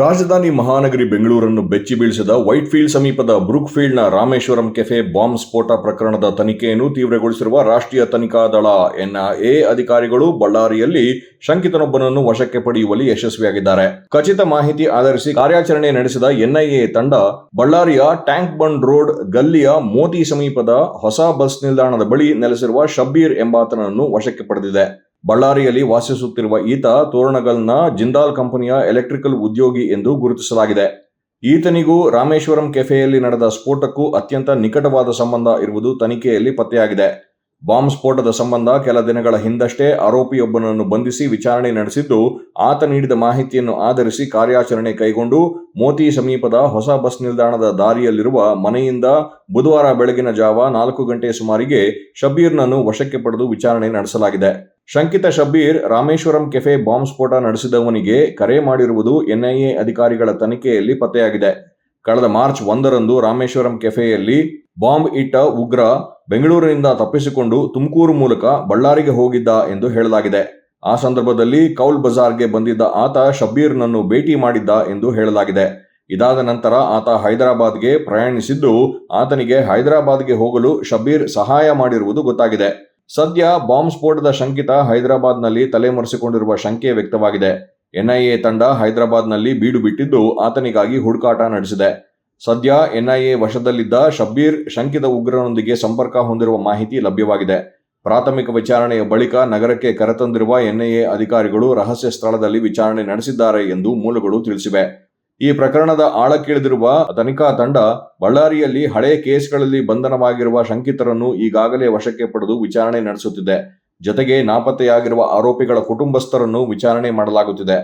ರಾಜಧಾನಿ ಮಹಾನಗರಿ ಬೆಂಗಳೂರನ್ನು ಬೆಚ್ಚಿ ಬೀಳಿಸಿದ ವೈಟ್ ಫೀಲ್ಡ್ ಸಮೀಪದ ಬ್ರೂಕ್ಫೀಲ್ಡ್ನ ರಾಮೇಶ್ವರಂ ಕೆಫೆ ಬಾಂಬ್ ಸ್ಫೋಟ ಪ್ರಕರಣದ ತನಿಖೆಯನ್ನು ತೀವ್ರಗೊಳಿಸಿರುವ ರಾಷ್ಟ್ರೀಯ ತನಿಖಾ ದಳ ಎನ್ಐಎ ಅಧಿಕಾರಿಗಳು ಬಳ್ಳಾರಿಯಲ್ಲಿ ಶಂಕಿತನೊಬ್ಬನನ್ನು ವಶಕ್ಕೆ ಪಡೆಯುವಲ್ಲಿ ಯಶಸ್ವಿಯಾಗಿದ್ದಾರೆ. ಖಚಿತ ಮಾಹಿತಿ ಆಧರಿಸಿ ಕಾರ್ಯಾಚರಣೆ ನಡೆಸಿದ ಎನ್ಐಎ ತಂಡ ಬಳ್ಳಾರಿಯ ಟ್ಯಾಂಕ್ ಬಂಡ್ ರೋಡ್ ಗಲ್ಲಿಯ ಮೋತಿ ಸಮೀಪದ ಹೊಸ ಬಸ್ ನಿಲ್ದಾಣದ ಬಳಿ ನೆಲೆಸಿರುವ ಶಬ್ಬೀರ್ ಎಂಬಾತನನ್ನು ವಶಕ್ಕೆ ಪಡೆದಿದೆ. ಬಳ್ಳಾರಿಯಲ್ಲಿ ವಾಸಿಸುತ್ತಿರುವ ಈತ ತೋರಣಗಲ್ನ ಜಿಂದಾಲ್ ಕಂಪನಿಯ ಎಲೆಕ್ಟ್ರಿಕಲ್ ಉದ್ಯೋಗಿ ಎಂದು ಗುರುತಿಸಲಾಗಿದೆ. ಈತನಿಗೂ ರಾಮೇಶ್ವರಂ ಕೆಫೆಯಲ್ಲಿ ನಡೆದ ಸ್ಫೋಟಕ್ಕೂ ಅತ್ಯಂತ ನಿಕಟವಾದ ಸಂಬಂಧ ಇರುವುದು ತನಿಖೆಯಲ್ಲಿ ಪತ್ತೆಯಾಗಿದೆ. ಬಾಂಬ್ ಸ್ಫೋಟದ ಸಂಬಂಧ ಕೆಲ ದಿನಗಳ ಹಿಂದಷ್ಟೇ ಆರೋಪಿಯೊಬ್ಬನನ್ನು ಬಂಧಿಸಿ ವಿಚಾರಣೆ ನಡೆಸಿದ್ದು, ಆತ ನೀಡಿದ ಮಾಹಿತಿಯನ್ನು ಆಧರಿಸಿ ಕಾರ್ಯಾಚರಣೆ ಕೈಗೊಂಡು ಮೋತಿ ಸಮೀಪದ ಹೊಸ ಬಸ್ ನಿಲ್ದಾಣದ ದಾರಿಯಲ್ಲಿರುವ ಮನೆಯಿಂದ ಬುಧವಾರ ಬೆಳಗಿನ ಜಾವ ನಾಲ್ಕು ಗಂಟೆ ಸುಮಾರಿಗೆ ಶಬೀರ್ನನ್ನು ವಶಕ್ಕೆ ಪಡೆದು ವಿಚಾರಣೆ ನಡೆಸಲಾಗಿದೆ. ಶಂಕಿತ ಶಬ್ಬೀರ್ ರಾಮೇಶ್ವರಂ ಕೆಫೆ ಬಾಂಬ್ ಸ್ಫೋಟ ನಡೆಸಿದವನಿಗೆ ಕರೆ ಮಾಡಿರುವುದು ಎನ್ಐಎ ಅಧಿಕಾರಿಗಳ ತನಿಖೆಯಲ್ಲಿ ಪತ್ತೆಯಾಗಿದೆ. ಕಳೆದ ಮಾರ್ಚ್ ಒಂದರಂದು ರಾಮೇಶ್ವರಂ ಕೆಫೆಯಲ್ಲಿ ಬಾಂಬ್ ಇಟ್ಟ ಉಗ್ರ ಬೆಂಗಳೂರಿನಿಂದ ತಪ್ಪಿಸಿಕೊಂಡು ತುಮಕೂರು ಮೂಲಕ ಬಳ್ಳಾರಿಗೆ ಹೋಗಿದ್ದ ಎಂದು ಹೇಳಲಾಗಿದೆ. ಆ ಸಂದರ್ಭದಲ್ಲಿ ಕೌಲ್ ಬಜಾರ್ಗೆ ಬಂದಿದ್ದ ಆತ ಶಬ್ಬೀರ್ನನ್ನು ಭೇಟಿ ಮಾಡಿದ್ದ ಎಂದು ಹೇಳಲಾಗಿದೆ. ಇದಾದ ನಂತರ ಆತ ಹೈದರಾಬಾದ್ಗೆ ಪ್ರಯಾಣಿಸಿದ್ದು, ಆತನಿಗೆ ಹೈದರಾಬಾದ್ಗೆ ಹೋಗಲು ಶಬ್ಬೀರ್ ಸಹಾಯ ಮಾಡಿರುವುದು ಗೊತ್ತಾಗಿದೆ. ಸದ್ಯ ಬಾಂಬ್ ಸ್ಫೋಟದ ಶಂಕಿತ ಹೈದರಾಬಾದ್ನಲ್ಲಿ ತಲೆಮರೆಸಿಕೊಂಡಿರುವ ಶಂಕೆ ವ್ಯಕ್ತವಾಗಿದೆ. ಎನ್ಐಎ ತಂಡ ಹೈದರಾಬಾದ್ನಲ್ಲಿ ಬೀಡು ಬಿಟ್ಟಿದ್ದು ಆತನಿಗಾಗಿ ಹುಡುಕಾಟ ನಡೆಸಿದೆ. ಸದ್ಯ ಎನ್ಐಎ ವಶದಲ್ಲಿದ್ದ ಶಬ್ಬೀರ್ ಶಂಕಿತ ಉಗ್ರನೊಂದಿಗೆ ಸಂಪರ್ಕ ಹೊಂದಿರುವ ಮಾಹಿತಿ ಲಭ್ಯವಾಗಿದೆ. ಪ್ರಾಥಮಿಕ ವಿಚಾರಣೆಯ ಬಳಿಕ ನಗರಕ್ಕೆ ಕರೆತಂದಿರುವ ಎನ್ಐಎ ಅಧಿಕಾರಿಗಳು ರಹಸ್ಯ ಸ್ಥಳದಲ್ಲಿ ವಿಚಾರಣೆ ನಡೆಸಿದ್ದಾರೆ ಎಂದು ಮೂಲಗಳು ತಿಳಿಸಿವೆ. ಈ ಪ್ರಕರಣದ ಆಳಕ್ಕಿಳಿದಿರುವ ತನಿಖಾ ತಂಡ ಬಳ್ಳಾರಿಯಲ್ಲಿ ಹಳೆ ಕೇಸ್ಗಳಲ್ಲಿ ಬಂಧನವಾಗಿರುವ ಶಂಕಿತರನ್ನು ಈಗಾಗಲೇ ವಶಕ್ಕೆ ಪಡೆದು ವಿಚಾರಣೆ ನಡೆಸುತ್ತಿದೆ. ಜೊತೆಗೆ ನಾಪತ್ತೆಯಾಗಿರುವ ಆರೋಪಿಗಳ ಕುಟುಂಬಸ್ಥರನ್ನು ವಿಚಾರಣೆ ಮಾಡಲಾಗುತ್ತಿದೆ.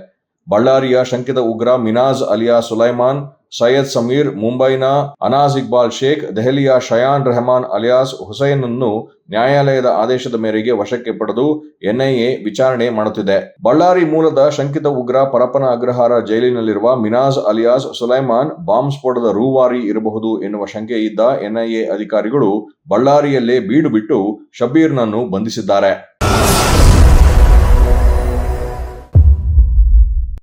ಬಳ್ಳಾರಿಯ ಶಂಕಿತ ಉಗ್ರ ಮಿನಾಜ್ ಅಲಿಯಾ ಸುಲೈಮಾನ್ ಸೈಯದ್ ಸಮೀರ್, ಮುಂಬೈನ ಅನಾಜ್ ಇಕ್ಬಾಲ್ ಶೇಖ್, ದೆಹಲಿಯ ಶಯಾನ್ ರೆಹಮಾನ್ ಅಲಿಯಾಸ್ ಹುಸೈನ್ನನ್ನು ನ್ಯಾಯಾಲಯದ ಆದೇಶದ ಮೇರೆಗೆ ವಶಕ್ಕೆ ಪಡೆದು ಎನ್ಐಎ ವಿಚಾರಣೆ ಮಾಡುತ್ತಿದೆ. ಬಳ್ಳಾರಿ ಮೂಲದ ಶಂಕಿತ ಉಗ್ರ ಪರಪನ ಅಗ್ರಹಾರ ಜೈಲಿನಲ್ಲಿರುವ ಮಿನಾಜ್ ಅಲಿಯಾಸ್ ಸುಲೈಮಾನ್ ಬಾಂಬ್ ಸ್ಫೋಟದ ರೂವಾರಿ ಇರಬಹುದು ಎನ್ನುವ ಶಂಕೆ ಇದ್ದ ಎನ್ಐಎ ಅಧಿಕಾರಿಗಳು ಬಳ್ಳಾರಿಯಲ್ಲೇ ಬೀಡು ಬಿಟ್ಟು ಶಬೀರ್ನನ್ನು ಬಂಧಿಸಿದ್ದಾರೆ.